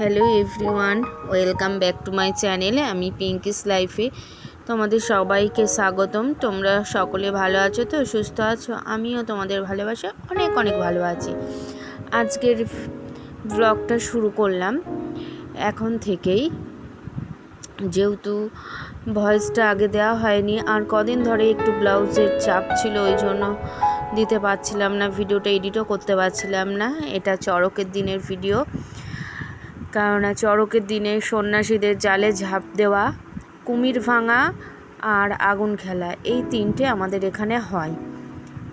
Hello everyone, welcome back to my channel আমি পিঙ্কিস লাইফে তোমাদের সবাইকে স্বাগতম। তোমরা সকলে ভালো আছো তো? সুস্থ আছো? আমিও তোমাদের ভালোবাসা অনেক অনেক ভালো আছি। আজকের ব্লগটা শুরু করলাম এখন থেকেই। যেহেতু ভয়েসটা আগে দেওয়া হয়নি, আর কদিন ধরে একটু ব্লাউজের চাপ ছিল, ওই জন্য দিতে পারছিলাম না ভিডিওটা এডিটও করতে পারছিলাম না। এটা চড়কের দিনের ভিডিও কেননা চড়কের দিনে সন্ন্যাসীদের জালে ঝাঁপ দেওয়া, কুমির ভাঙা আর আগুন খেলা, এই তিনটে আমাদের এখানে হয়।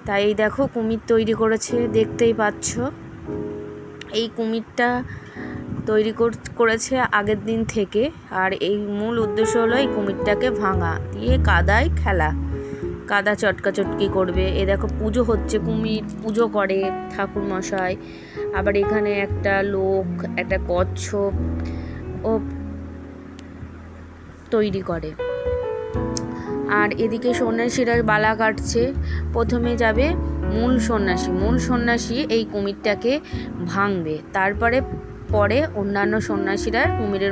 তাই এই দেখো কুমির তৈরি করেছে, দেখতেই পাচ্ছ। এই কুমিরটা তৈরি করেছে আগের দিন থেকে, আর এই মূল উদ্দেশ্য হলো এই কুমিরটাকে ভাঙা, দিয়ে কাদায় খেলা। কাদা চটকা চটকি করবে। এ দেখো পুজো হচ্ছে, কুমির পুজো করে ঠাকুর মশাই আবার এখানে একটা লোক, একটা কচ্ছপ ও তৈরি করে। আর এদিকে সন্ন্যাসীরা বালা কাটছে। প্রথমে যাবে মূল সন্ন্যাসী। মূল সন্ন্যাসী এই কুমিরটাকে ভাঙবে। তারপরে, পরে অন্যান্য সন্ন্যাসীরা কুমিরের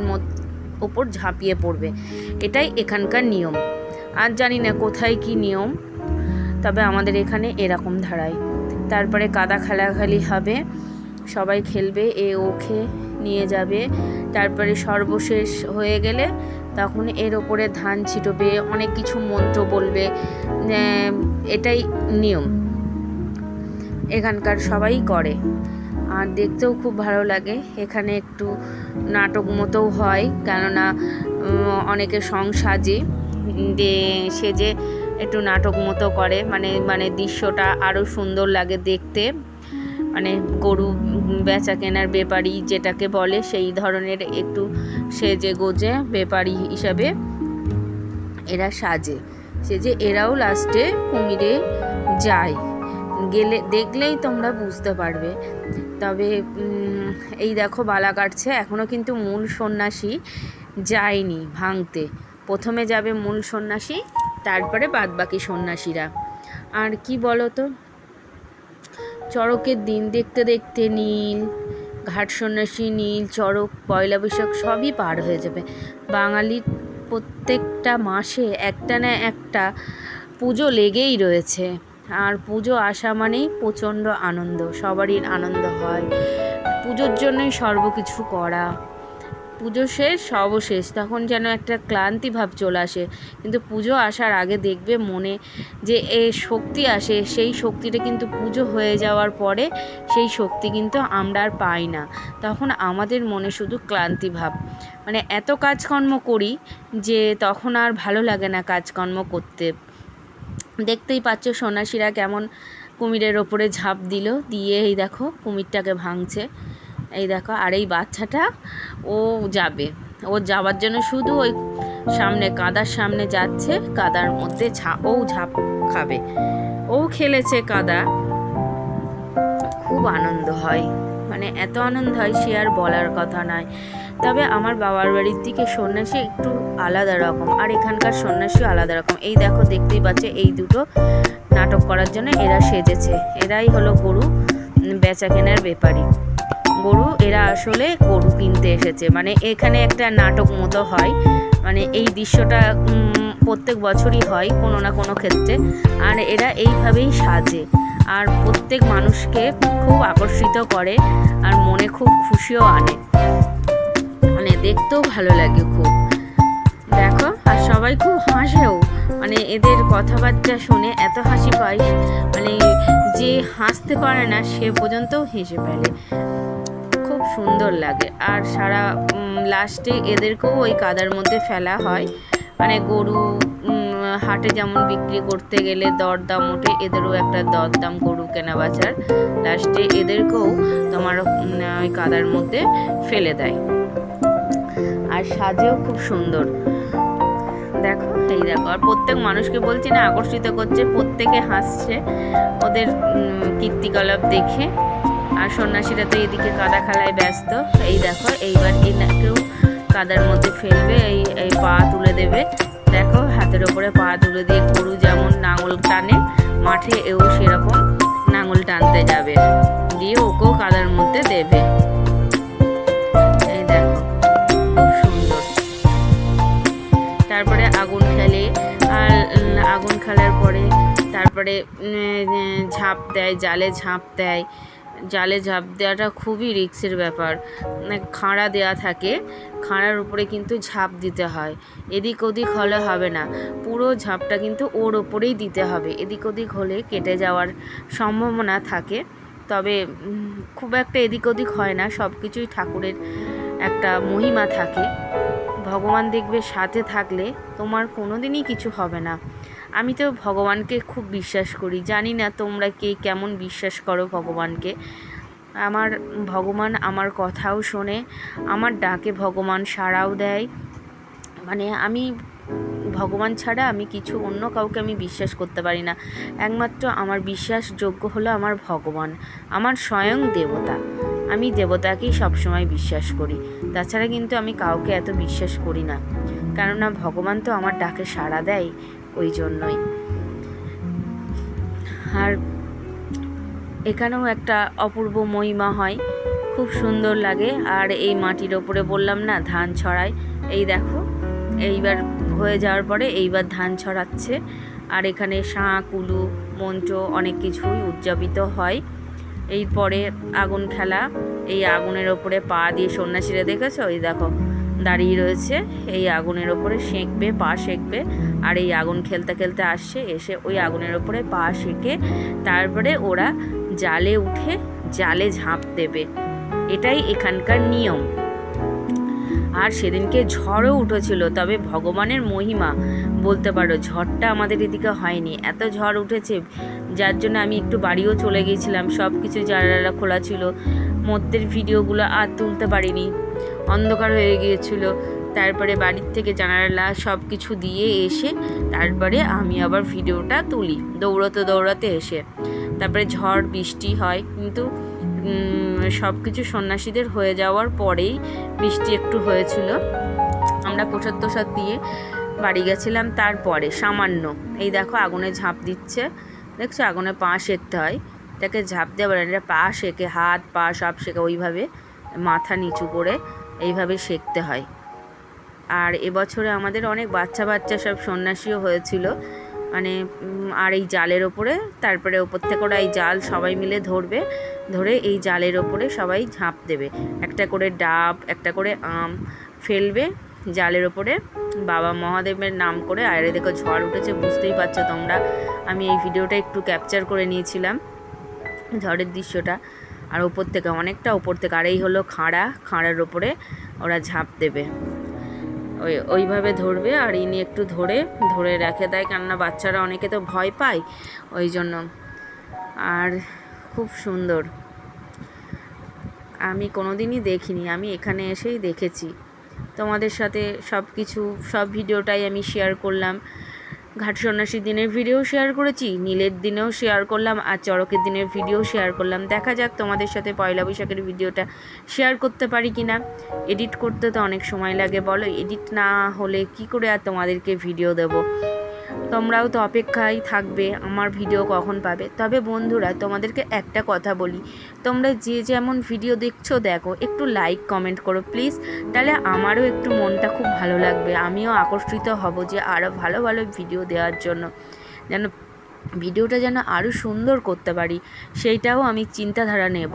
ওপর ঝাঁপিয়ে পড়বে। এটাই এখানকার নিয়ম। আর জানি না কোথায় কি নিয়ম, তবে আমাদের এখানে এরকম ধারায়। তারপরে কাদা খেলাখালি হবে, সবাই খেলবে, এ ওকে নিয়ে যাবে। তারপরে সর্বশেষ হয়ে গেলে তখন এর ওপরে ধান ছিটবে, অনেক কিছু মন্ত্র বলবে এটাই নিয়ম। এখানকার সবাই করে। আর দেখতেও খুব ভালো লাগে, এখানে একটু নাটক মতোও হয়, কেননা অনেকে সং সাজে। সেজে একটু নাটক মতো করে মানে মানে দৃশ্যটা আরও সুন্দর লাগে দেখতে। মানে গরু বেচা কেনার ব্যাপারী যেটাকে বলে, সেই ধরনের একটু সেজে গোজে ব্যাপারী হিসাবে এরা সাজে। সেজে এরাও লাস্টে কুমিরে যায়। গেলে, দেখলেই তোমরা বুঝতে পারবে। তবে এই দেখো বালা কাটছে। এখনও কিন্তু মূল সন্ন্যাসী যায়নি ভাঙতে। প্রথমে যাবে মূল সন্ন্যাসী, তারপরে বাদবাকি সন্ন্যাসীরা। আর কি বলো তো চড়কের দিন দেখতে দেখতে নীল, ঘাট সন্ন্যাসী নীল, চড়ক, পয়লা বৈশাখ সবই পার হয়ে যাবে। বাঙালির প্রত্যেকটা মাসে একটা না একটা পুজো লেগেই রয়েছে। আর পুজো আসা মানেই প্রচণ্ড আনন্দ, সবারই আনন্দ হয়। পুজোর জন্যই সর্বকিছু করা পুজো শেষ, সর্বশেষ। তখন যেন একটা ক্লান্তি ভাব চলে আসে। কিন্তু পুজো আসার আগে দেখবে মনে যে এ শক্তি আসে, সেই শক্তিটা কিন্তু পুজো হয়ে যাওয়ার পরে সেই শক্তি কিন্তু আমরা আর পাই না। তখন আমাদের মনে শুধু ক্লান্তি ভাব। মানে এত কাজকর্ম করি যে তখন আর ভালো লাগে না কাজকর্ম করতে। দেখতেই পাচ্ছ সন্ন্যাসীরা কেমন কুমিরের ওপরে ঝাঁপ দিল। দিয়ে এই দেখো কুমিরটাকে ভাঙছে। এই দেখো, আর এই বাচ্চাটা ও যাবে। ও যাওয়ার জন্য শুধু ওই সামনে কাদার সামনে যাচ্ছে, কাদার মধ্যে ঝা, ও ঝাঁপ খাবে। ও খেলেছে কাদা। খুব আনন্দ হয়। মানে এত আনন্দ হয়, সে আর বলার কথা নয়। তবে আমার বাবার বাড়ির দিকে সন্ন্যাসী একটু আলাদা রকম, আর এখানকার সন্ন্যাসী আলাদা রকম। এই দেখো, দেখতেই পাচ্ছে, এই দুটো নাটক করার জন্য এরা সেজেছে। এরাই হলো গরু বেচা কেনার ব্যাপারী। গরু, এরা আসলে গরু কিনতে এসেছে। মানে এখানে একটা নাটক মতো হয়। মানে এই দৃশ্যটা প্রত্যেক বছরই হয় কোনো না কোনো ক্ষেত্রে। আর এরা এইভাবেই সাজে। আর প্রত্যেক মানুষকে খুব আকর্ষিত করে আর মনে খুব খুশিও আনে। মানে দেখতেও ভালো লাগে খুব। দেখো, আর সবাই খুব হাসেও। মানে এদের কথাবার্তা শুনে এত হাসি পাই মানে যে হাসতে পারে না, সে পর্যন্তও হেসে ফেলে। সুন্দর লাগে। আর সারা লাস্টে এদেরকেও ওই কাদার মধ্যে ফেলা হয়। মানে গরু হাটে যেমন বিক্রি করতে গেলে দরদাম ওঠে, এদেরও একটা দরদাম গরু কেনা বাজার লাস্টে এদেরকেও তোমার ওই কাদার মধ্যে ফেলে দেয়। আর সাজেও খুব সুন্দর। দেখো, এই দেখো, আর প্রত্যেক মানুষকে বলছি না, আকর্ষিত করছে, প্রত্যেকে হাসছে। ওদের কীর্তিকলাপ দেখে আর সন্ন্যাসীরা তো এদিকে কাদা খেলায় ব্যস্ত। এই দেখো, এইবার এনাকেও কাদার মধ্যে ফেলবে, এই এই পা তুলে দেবে। দেখো, হাতের ওপরে পা তুলে দিয়ে গরু যেমন নাঙল টানে, মাঠে এও সেরকম নাঙল টানতে যাবে। দিয়ে ওকেও কাদার মধ্যে দেবে। এই দেখো, খুব সুন্দর। তারপরে আগুন খেলে, আর আগুন খেলার পরে তারপরে ঝাঁপ দেয়, জালে ঝাঁপ দেয়। জালে ঝাঁপ দেওয়াটা খুবই রিক্সের ব্যাপার। মানে খাঁড়া দেওয়া থাকে, খাঁড়ার উপরে কিন্তু ঝাঁপ দিতে হয়। এদিক ওদিক হলে হবে না। পুরো ঝাঁপটা কিন্তু ওর ওপরেই দিতে হবে। এদিক ওদিক হলে কেটে যাওয়ার সম্ভাবনা থাকে। তবে খুব একটা এদিক ওদিক হয় না। সব কিছুই ঠাকুরের একটা মহিমা থাকে। ভগবান দেখবে সাথে থাকলে তোমার কোনো দিনই কিছু হবে না। আমি তো ভগবানকে খুব বিশ্বাস করি। জানি না তোমরা কে, কেমন বিশ্বাস করো ভগবানকে। আমার ভগবান আমার কথাও শোনে, আমার ডাকে ভগবান সাড়াও দেয়। মানে আমি ভগবান ছাড়া আমি কিছু অন্য কাউকে আমি বিশ্বাস করতে পারি না। একমাত্র আমার বিশ্বাসযোগ্য হলো আমার ভগবান, আমার স্বয়ং দেবতা। আমি দেবতাকেই সবসময় বিশ্বাস করি। তাছাড়া কিন্তু আমি কাউকে এত বিশ্বাস করি না। কেননা ভগবান তো আমার ডাকে সাড়া দেয়। ওই জন্যই। আর এখানেও একটা অপূর্ব মহিমা হয়, খুব সুন্দর লাগে। আর এই মাটির ওপরে বললাম না, ধান ছড়ায়। এই দেখো, এইবার হয়ে যাওয়ার পরে এইবার ধান ছড়াচ্ছে। আর এখানে শাঁখ, উলু মঞ্চ অনেক কিছুই উদযাপিত হয়। এরপরে আগুন খেলা এই আগুনের ওপরে পা দিয়ে সন্ন্যাসীরা দেখেছ? এই দেখো দাঁড়িয়ে রয়েছে। এই আগুনের ওপরে সেঁকবে, পা সেঁকবে আর এই আগুন খেলতে খেলতে আসছে। এসে ওই আগুনের ওপরে পা সেঁকে তারপরে ওরা জালে উঠে জালে ঝাঁপ দেবে। এটাই এখানকার নিয়ম। আর সেদিনকে ঝড়ও উঠেছিল, তবে ভগবানের মহিমা বলতে পারো, ঝড়টা আমাদের এদিকে হয়নি। এত ঝড় উঠেছে, যার জন্য আমি একটু বাড়িও চলে গিয়েছিলাম সব কিছু জানালা খোলা ছিল মধ্যের ভিডিওগুলো আর তুলতে পারিনি। অন্ধকার হয়ে গিয়েছিল। তারপরে বাড়ির থেকে জানালা সব কিছু দিয়ে এসে তারপরে আমি আবার ভিডিওটা তুলি, দৌড়াতে দৌড়াতে এসে। তারপরে ঝড়, বৃষ্টি হয়, কিন্তু সব কিছু সন্ন্যাসীদের হয়ে যাওয়ার পরেই বৃষ্টি একটু হয়েছিল। আমরা প্রসাদ তোসাদ দিয়ে বাড়ি গেছিলাম তারপরে, সামান্য। এই দেখো আগুনে ঝাঁপ দিচ্ছে। দেখছ আগুনে পা সেঁকতে হয়। এটাকে ঝাঁপ দেওয়া বলে এটা পা সেঁকে, হাত, পা সব সেঁকে, ওইভাবে মাথা নিচু করে এইভাবে সেঁকতে হয়। আর এবছরে আমাদের অনেক বাচ্চা বাচ্চা সব সন্ন্যাসীও হয়েছিল। মানে আর এই জালের ওপরে, তারপরে ওপর থেকে ওরা এই জাল সবাই মিলে ধরবে, ধরে এই জালের ওপরে সবাই ঝাঁপ দেবে। একটা করে ডাব, একটা করে আম ফেলবে জালের ওপরে। বাবা মহাদেবের নাম করে, আর দেখো ঝড় উঠেছে, বুঝতেই পারছ তোমরা। আমি এই ভিডিওটা একটু ক্যাপচার করে নিয়েছিলাম, ঝড়ের দৃশ্যটা। আর ওপর থেকে অনেকটা ওপর থেকে, আর এই হলো খাঁড়া, খাঁড়ার ওপরে ওরা ঝাঁপ দেবে। ওই, ওইভাবে ধরবে আর ইনি একটু ধরে ধরে রেখে দেয়, কেননা বাচ্চারা অনেকে তো ভয় পায় ওই জন্য। আর খুব সুন্দর। আমি কোনো দিনই দেখিনি, আমি এখানে এসেই দেখেছি। তোমাদের সাথে সব কিছু সব ভিডিওটাই আমি শেয়ার করলাম। ঘাট সন্ন্যাসীর দিনের ভিডিও শেয়ার করেছি। নীলের দিনেও শেয়ার করলাম, আর চড়কের দিনের ভিডিও শেয়ার করলাম। দেখা যাক তোমাদের সাথে পয়লা বৈশাখের ভিডিওটা শেয়ার করতে পারি কি না এডিট করতে তো অনেক সময় লাগে, বলো। এডিট না হলে কি করে আর তোমাদেরকে ভিডিও দেব? তোমরাও তো অপেক্ষায় থাকবে, আমার ভিডিও কখন পাবে? তবে বন্ধুরা, তোমাদেরকে একটা কথা বলি। তোমরা যে যেমন ভিডিও দেখছ, দেখো, একটু লাইক কমেন্ট করো প্লিজ তাহলে আমারও একটু মনটা খুব ভালো লাগবে। আমিও আকর্ষিত হব যে আরও ভালো ভালো ভিডিও দেওয়ার জন্য। যেন ভিডিওটা যেন আরও সুন্দর করতে পারি, সেইটাও আমি চিন্তাধারা নেব।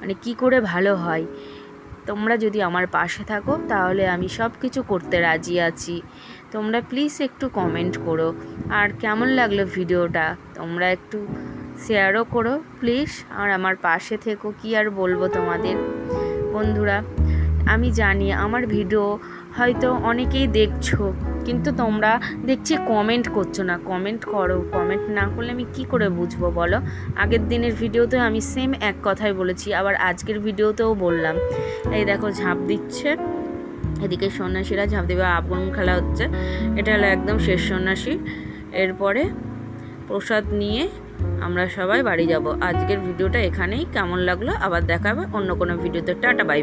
মানে কি করে ভালো হয়? তোমরা যদি আমার পাশে থাকো, তাহলে আমি সব কিছু করতে রাজি আছি। তোমরা প্লিজ একটু কমেন্ট করো। আর কেমন লাগল ভিডিওটা তোমরা একটু শেয়ারও করো প্লিজ আর আমার পাশে থেকো, কি আর বলব তোমাদের? বন্ধুরা, আমি জানি আমার ভিডিও হয়তো অনেকেই দেখছ, কিন্তু তোমরা দেখছি কমেন্ট করছ না। কমেন্ট করো কমেন্ট না করলে আমি কি করে বুঝব বলো? আগের দিনের ভিডিওতে আমি সেম এক কথাই বলেছি, আবার আজকের ভিডিওতেও বললাম। এই দেখো, ঝাঁপ দিচ্ছে। এদিকে সন্ন্যাসীরা ঝাঁপ দেবে, আপন খেলা হচ্ছে। এটা হলো একদম শেষ সন্ন্যাসী। এরপরে প্রসাদ নিয়ে আমরা সবাই বাড়ি যাব। আজকের ভিডিওটা এখানেই। কেমন লাগল? আবার দেখাবে অন্য কোনো ভিডিওতে। Tata bye